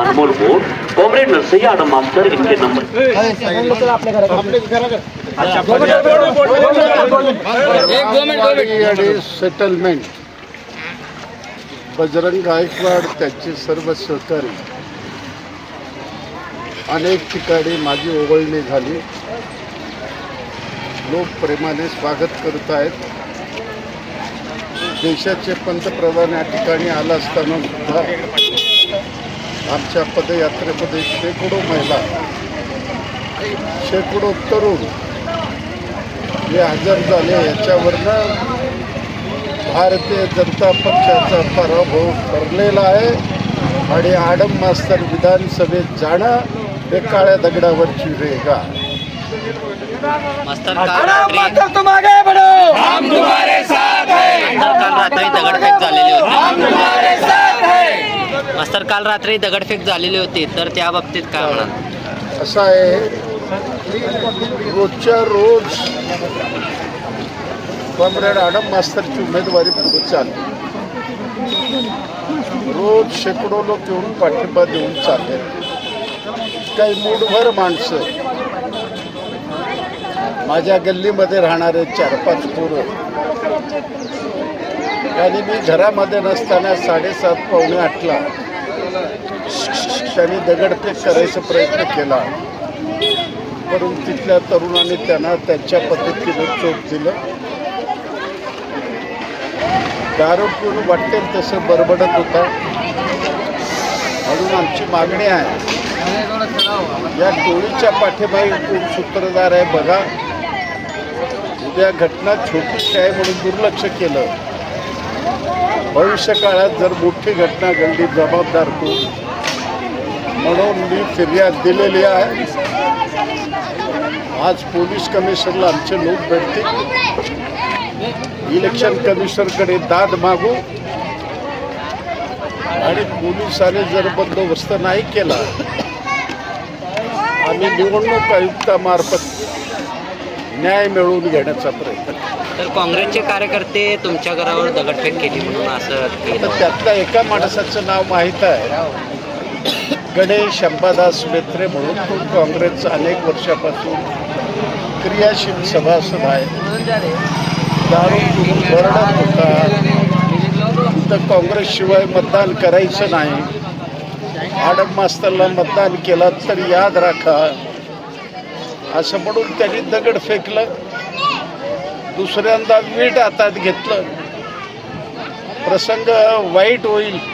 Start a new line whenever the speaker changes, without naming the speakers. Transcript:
अनमोल comrade Adam इनके number
settlement. Bajrang Gaikwad त्यांचे सर्व सहकारी अनेक ठिकाणी माझी ओवळणी झाली. लोक प्रेमाने स्वागत करत आहेत. देशाचे पंतप्रधान या ठिकाणी आला असताना सुद्धा आमच्या पदयात्रेमध्ये शेकडो महिला शेकडो तरुण हे हजर झाले. याच्यावरनं भारतीय जनता पक्षाचा पराभव ठरलेला आहे आणि आडम मास्तर विधानसभेत जाणं हे काळ्या दगडावरची रेगा
मास्तर काल रात्री मास्तर काल रात्री दगडफेक झालेली होती. मास्तर काल रात्री दगडफेक झालेली होती तर त्या बाबतीत काय म्हणाल?
असं आहे रोजच्या रोज कॉम्रेड आडम मास्तरची उमेदवारी पुढे चालली. रोज शेकडो लोक येऊन पाठिंबा देऊन चालले. काही मूडभर माणसं माझ्या गल्लीमध्ये राहणारे चार पाच पोरं. आणि मी घरामध्ये नसताना साडेसात पावणे आठला त्यांनी दगडफेक करायचा प्रयत्न केला. परंतु तिथल्या तरुणाने त्यांना त्यांच्या पद्धतीने चोप दिलं. दारू पिऊन वाटेल तसं बरबडत होता. म्हणून आमची मागणी आहे. या टोळीच्या पाठीमागे सूत्रधार आहे बघा. त्या घटना छोटीच आहे म्हणून दुर्लक्ष केलं. भविष्य काळात जर मोठी घटना घडली जबाबदार कोण? म्हणून मी फिर्याद दिलेली आहे. आज पोलीस कमिशनरला आमचे लोक भेटतील. इलेक्शन कमिशनरकडे दाद मागू. आणि पोलिसांनी जर बंदोबस्त नाही केला आम्ही निवडणूक आयुक्तामार्फत न्याय मिळवून घेण्याचा प्रयत्न.
तर काँग्रेसचे कार्यकर्ते तुमच्या घरावर दगडफेक केली म्हणून असं केलं
त्यातल्या एका माणसाचं नाव माहीत आहे. गणेश अंबादास मेत्रे म्हणून तो काँग्रेसचा अनेक वर्षापासून क्रियाशील सभासद आहे. दारू पिऊन बरडत होता. तर काँग्रेसशिवाय मतदान करायचं नाही. आडम मास्तरला मतदान केलं तर याद राखा. असं म्हणून त्यांनी दगड फेकलं. दुसऱ्यांदा वीट हातात घेतलं. प्रसंग वाईट होईल.